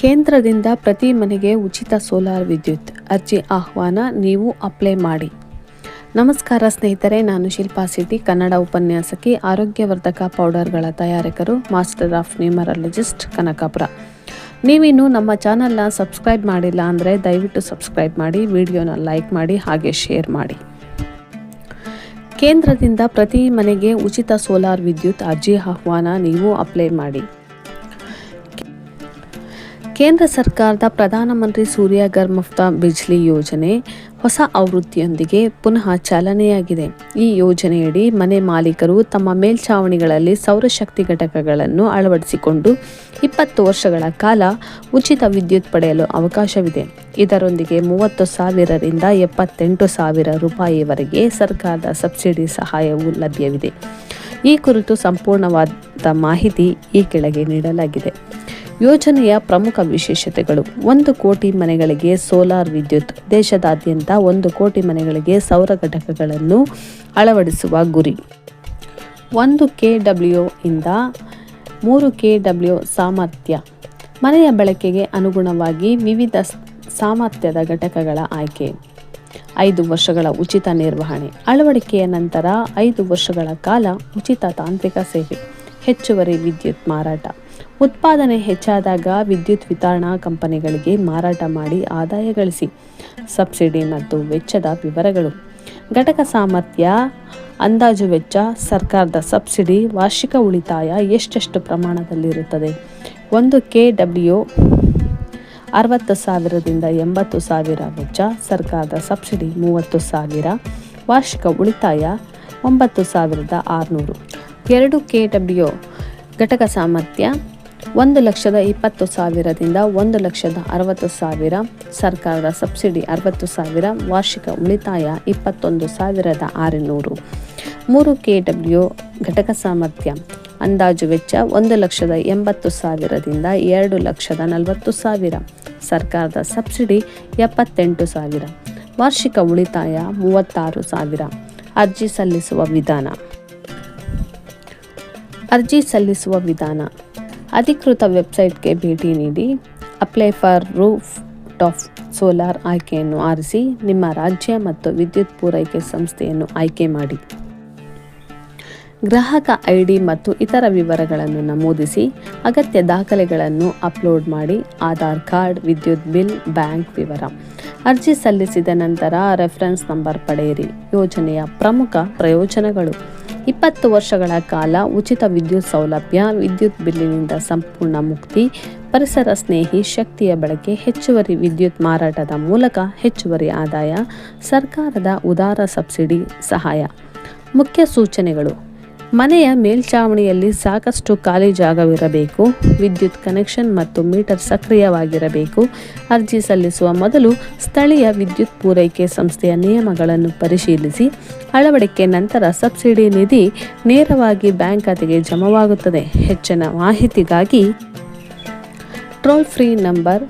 ಕೇಂದ್ರದಿಂದ ಪ್ರತಿ ಮನೆಗೆ ಉಚಿತ ಸೋಲಾರ್ ವಿದ್ಯುತ್. ಅರ್ಜಿ ಆಹ್ವಾನ ನೀವು ಅಪ್ಲೈ ಮಾಡಿ. ನಮಸ್ಕಾರ ಸ್ನೇಹಿತರೆ, ನಾನು ಶಿಲ್ಪಾ ಸಿದ್ದಿ ಕನ್ನಡ ಉಪನ್ಯಾಸಕಿ, ಆರೋಗ್ಯವರ್ಧಕ ಪೌಡರ್ಗಳ ತಯಾರಕರು, ಮಾಸ್ಟರ್ ಆಫ್ ನ್ಯೂಮರಾಲಜಿಸ್ಟ್, ಕನಕಾಪುರ. ನೀವಿನ್ನು ನಮ್ಮ ಚಾನಲ್ನ ಸಬ್ಸ್ಕ್ರೈಬ್ ಮಾಡಿಲ್ಲ ಅಂದರೆ ದಯವಿಟ್ಟು ಸಬ್ಸ್ಕ್ರೈಬ್ ಮಾಡಿ, ವಿಡಿಯೋನ ಲೈಕ್ ಮಾಡಿ, ಹಾಗೆ ಶೇರ್ ಮಾಡಿ. ಕೇಂದ್ರದಿಂದ ಪ್ರತಿ ಮನೆಗೆ ಉಚಿತ ಸೋಲಾರ್ ವಿದ್ಯುತ್ ಅರ್ಜಿ ಆಹ್ವಾನ ನೀವು ಅಪ್ಲೈ ಮಾಡಿ. ಕೇಂದ್ರ ಸರ್ಕಾರದ ಪ್ರಧಾನಮಂತ್ರಿ ಸೂರ್ಯಗರ್ ಮುಫ್ತಾ ಬಿಜ್ಲಿ ಯೋಜನೆ ಹೊಸ ಆವೃತ್ತಿಯೊಂದಿಗೆ ಪುನಃ ಚಾಲನೆಯಾಗಿದೆ. ಈ ಯೋಜನೆಯಡಿ ಮನೆ ಮಾಲೀಕರು ತಮ್ಮ ಮೇಲ್ಛಾವಣಿಗಳಲ್ಲಿ ಸೌರಶಕ್ತಿ ಘಟಕಗಳನ್ನು ಅಳವಡಿಸಿಕೊಂಡು ಇಪ್ಪತ್ತು ವರ್ಷಗಳ ಕಾಲ ಉಚಿತ ವಿದ್ಯುತ್ ಪಡೆಯಲು ಅವಕಾಶವಿದೆ. ಇದರೊಂದಿಗೆ ಮೂವತ್ತು ಸಾವಿರರಿಂದ ಎಪ್ಪತ್ತೆಂಟು ಸಾವಿರ ರೂಪಾಯಿವರೆಗೆ ಸರ್ಕಾರದ ಸಬ್ಸಿಡಿ ಸಹಾಯವು ಲಭ್ಯವಿದೆ. ಈ ಕುರಿತು ಸಂಪೂರ್ಣವಾದ ಮಾಹಿತಿ ಈ ಕೆಳಗೆ ನೀಡಲಾಗಿದೆ. ಯೋಜನೆಯ ಪ್ರಮುಖ ವಿಶೇಷತೆಗಳು. ಒಂದು ಕೋಟಿ ಮನೆಗಳಿಗೆ ಸೋಲಾರ್ ವಿದ್ಯುತ್. ದೇಶದಾದ್ಯಂತ ಒಂದು ಕೋಟಿ ಮನೆಗಳಿಗೆ ಸೌರ ಘಟಕಗಳನ್ನು ಅಳವಡಿಸುವ ಗುರಿ. ಒಂದು ಕೆ ಡಬ್ಲ್ಯೂ ಇಂದ ಮೂರು ಕೆ ಡಬ್ಲ್ಯೂ ಸಾಮರ್ಥ್ಯ. ಮನೆಯ ಬಳಕೆಗೆ ಅನುಗುಣವಾಗಿ ವಿವಿಧ ಸಾಮರ್ಥ್ಯದ ಘಟಕಗಳ ಆಯ್ಕೆ. ಐದು ವರ್ಷಗಳ ಉಚಿತ ನಿರ್ವಹಣೆ. ಅಳವಡಿಕೆಯ ನಂತರ ಐದು ವರ್ಷಗಳ ಕಾಲ ಉಚಿತ ತಾಂತ್ರಿಕ ಸೇವೆ. ಹೆಚ್ಚುವರಿ ವಿದ್ಯುತ್ ಮಾರಾಟ. ಉತ್ಪಾದನೆ ಹೆಚ್ಚಾದಾಗ ವಿದ್ಯುತ್ ವಿತರಣಾ ಕಂಪನಿಗಳಿಗೆ ಮಾರಾಟ ಮಾಡಿ ಆದಾಯ ಗಳಿಸಿ. ಸಬ್ಸಿಡಿ ಮತ್ತು ವೆಚ್ಚದ ವಿವರಗಳು. ಘಟಕ ಸಾಮರ್ಥ್ಯ, ಅಂದಾಜು ವೆಚ್ಚ, ಸರ್ಕಾರದ ಸಬ್ಸಿಡಿ, ವಾರ್ಷಿಕ ಉಳಿತಾಯ ಎಷ್ಟೆಷ್ಟು ಪ್ರಮಾಣದಲ್ಲಿರುತ್ತದೆ? ಒಂದು ಕೆ ಡಬ್ಲ್ಯೂ ಅರವತ್ತು ಸಾವಿರದಿಂದ ಎಂಬತ್ತು ಸಾವಿರ ವೆಚ್ಚ, ಸರ್ಕಾರದ ಸಬ್ಸಿಡಿ ಮೂವತ್ತು ಸಾವಿರ, ವಾರ್ಷಿಕ ಉಳಿತಾಯ ಒಂಬತ್ತು ಸಾವಿರದ ಆರುನೂರು. ಎರಡು ಕೆ ಡಬ್ಲ್ಯೂ ಘಟಕ ಸಾಮರ್ಥ್ಯ ಒಂದು ಲಕ್ಷದ ಇಪ್ಪತ್ತು ಸಾವಿರದಿಂದ ಒಂದು ಲಕ್ಷದ ಅರವತ್ತು ಸಾವಿರ, ಸರ್ಕಾರದ ಸಬ್ಸಿಡಿ ಅರವತ್ತು ಸಾವಿರ, ವಾರ್ಷಿಕ ಉಳಿತಾಯ ಇಪ್ಪತ್ತೊಂದು ಸಾವಿರದ ಆರುನೂರು. ಮೂರು ಕೆ ಡಬ್ಲ್ಯೂ ಘಟಕ ಸಾಮರ್ಥ್ಯ ಅಂದಾಜು ವೆಚ್ಚ ಒಂದು ಲಕ್ಷದ ಎಂಬತ್ತು ಸಾವಿರದಿಂದ ಎರಡು ಲಕ್ಷದ ನಲವತ್ತು ಸಾವಿರ, ಸರ್ಕಾರದ ಸಬ್ಸಿಡಿ ಎಪ್ಪತ್ತೆಂಟು ಸಾವಿರ, ವಾರ್ಷಿಕ ಉಳಿತಾಯ ಮೂವತ್ತಾರು ಸಾವಿರ. ಅರ್ಜಿ ಸಲ್ಲಿಸುವ ವಿಧಾನ. ಅರ್ಜಿ ಸಲ್ಲಿಸುವ ವಿಧಾನ. ಅಧಿಕೃತ ವೆಬ್ಸೈಟ್ಗೆ ಭೇಟಿ ನೀಡಿ apply for roof top solar ಆಯ್ಕೆಯನ್ನು ಆರಿಸಿ ನಿಮ್ಮ ರಾಜ್ಯ ಮತ್ತು ವಿದ್ಯುತ್ ಪೂರೈಕೆ ಸಂಸ್ಥೆಯನ್ನು ಆಯ್ಕೆ ಮಾಡಿ. ಗ್ರಾಹಕ ಐ ಡಿ ಮತ್ತು ಇತರ ವಿವರಗಳನ್ನು ನಮೂದಿಸಿ ಅಗತ್ಯ ದಾಖಲೆಗಳನ್ನು ಅಪ್ಲೋಡ್ ಮಾಡಿ ಆಧಾರ್ ಕಾರ್ಡ್, ವಿದ್ಯುತ್ ಬಿಲ್, ಬ್ಯಾಂಕ್ ವಿವರ. ಅರ್ಜಿ ಸಲ್ಲಿಸಿದ ನಂತರ ರೆಫರೆನ್ಸ್ ನಂಬರ್ ಪಡೆಯಿರಿ. ಯೋಜನೆಯ ಪ್ರಮುಖ ಪ್ರಯೋಜನಗಳು. ಇಪ್ಪತ್ತು ವರ್ಷಗಳ ಕಾಲ ಉಚಿತ ವಿದ್ಯುತ್ ಸೌಲಭ್ಯ, ವಿದ್ಯುತ್ ಬಿಲ್ಲಿನಿಂದ ಸಂಪೂರ್ಣ ಮುಕ್ತಿ, ಪರಿಸರ ಸ್ನೇಹಿ, ಶಕ್ತಿಯ ಬಳಕೆ, ಹೆಚ್ಚುವರಿ ವಿದ್ಯುತ್ ಮಾರಾಟದ ಮೂಲಕ ಹೆಚ್ಚುವರಿ ಆದಾಯ, ಸರ್ಕಾರದ ಉದಾರ ಸಬ್ಸಿಡಿ ಸಹಾಯ. ಮುಖ್ಯ ಸೂಚನೆಗಳು. ಮನೆಯ ಮೇಲ್ಛಾವಣಿಯಲ್ಲಿ ಸಾಕಷ್ಟು ಖಾಲಿ ಜಾಗವಿರಬೇಕು, ವಿದ್ಯುತ್ ಕನೆಕ್ಷನ್ ಮತ್ತು ಮೀಟರ್ ಸಕ್ರಿಯವಾಗಿರಬೇಕು. ಅರ್ಜಿ ಸಲ್ಲಿಸುವ ಮೊದಲು ಸ್ಥಳೀಯ ವಿದ್ಯುತ್ ಪೂರೈಕೆ ಸಂಸ್ಥೆಯ ನಿಯಮಗಳನ್ನು ಪರಿಶೀಲಿಸಿ, ಅಳವಡಿಕೆ ನಂತರ ಸಬ್ಸಿಡಿ ನಿಧಿ ನೇರವಾಗಿ ಬ್ಯಾಂಕ್ ಖಾತೆಗೆ ಜಮವಾಗುತ್ತದೆ. ಹೆಚ್ಚಿನ ಮಾಹಿತಿಗಾಗಿ ಟ್ರೋಲ್ ಫ್ರೀ ನಂಬರ್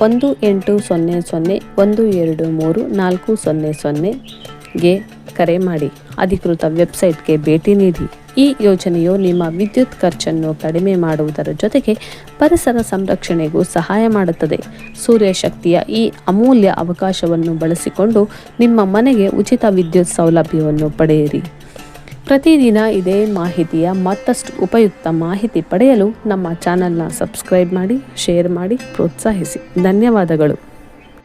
ಒಂದು ಎಂಟು ಸೊನ್ನೆ ಸೊನ್ನೆ ಒಂದು ಎರಡು ಮೂರು ನಾಲ್ಕು ಸೊನ್ನೆ ಸೊನ್ನೆಗೆ ಕರೆ ಮಾಡಿ. ಅಧಿಕೃತ ವೆಬ್ಸೈಟ್ಗೆ ಭೇಟಿ ನೀಡಿ. ಈ ಯೋಜನೆಯು ನಿಮ್ಮ ವಿದ್ಯುತ್ ಖರ್ಚನ್ನು ಕಡಿಮೆ ಮಾಡುವುದರ ಜೊತೆಗೆ ಪರಿಸರ ಸಂರಕ್ಷಣೆಗೂ ಸಹಾಯ ಮಾಡುತ್ತದೆ. ಸೂರ್ಯಶಕ್ತಿಯ ಈ ಅಮೂಲ್ಯ ಅವಕಾಶವನ್ನು ಬಳಸಿಕೊಂಡು ನಿಮ್ಮ ಮನೆಗೆ ಉಚಿತ ವಿದ್ಯುತ್ ಸೌಲಭ್ಯವನ್ನು ಪಡೆಯಿರಿ. ಪ್ರತಿದಿನ ಇದೇ ಮಾಹಿತಿಯ ಮತ್ತಷ್ಟು ಉಪಯುಕ್ತ ಮಾಹಿತಿ ಪಡೆಯಲು ನಮ್ಮ ಚಾನಲ್ನ ಸಬ್ಸ್ಕ್ರೈಬ್ ಮಾಡಿ, ಶೇರ್ ಮಾಡಿ, ಪ್ರೋತ್ಸಾಹಿಸಿ. ಧನ್ಯವಾದಗಳು.